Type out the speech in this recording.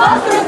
고맙습니다.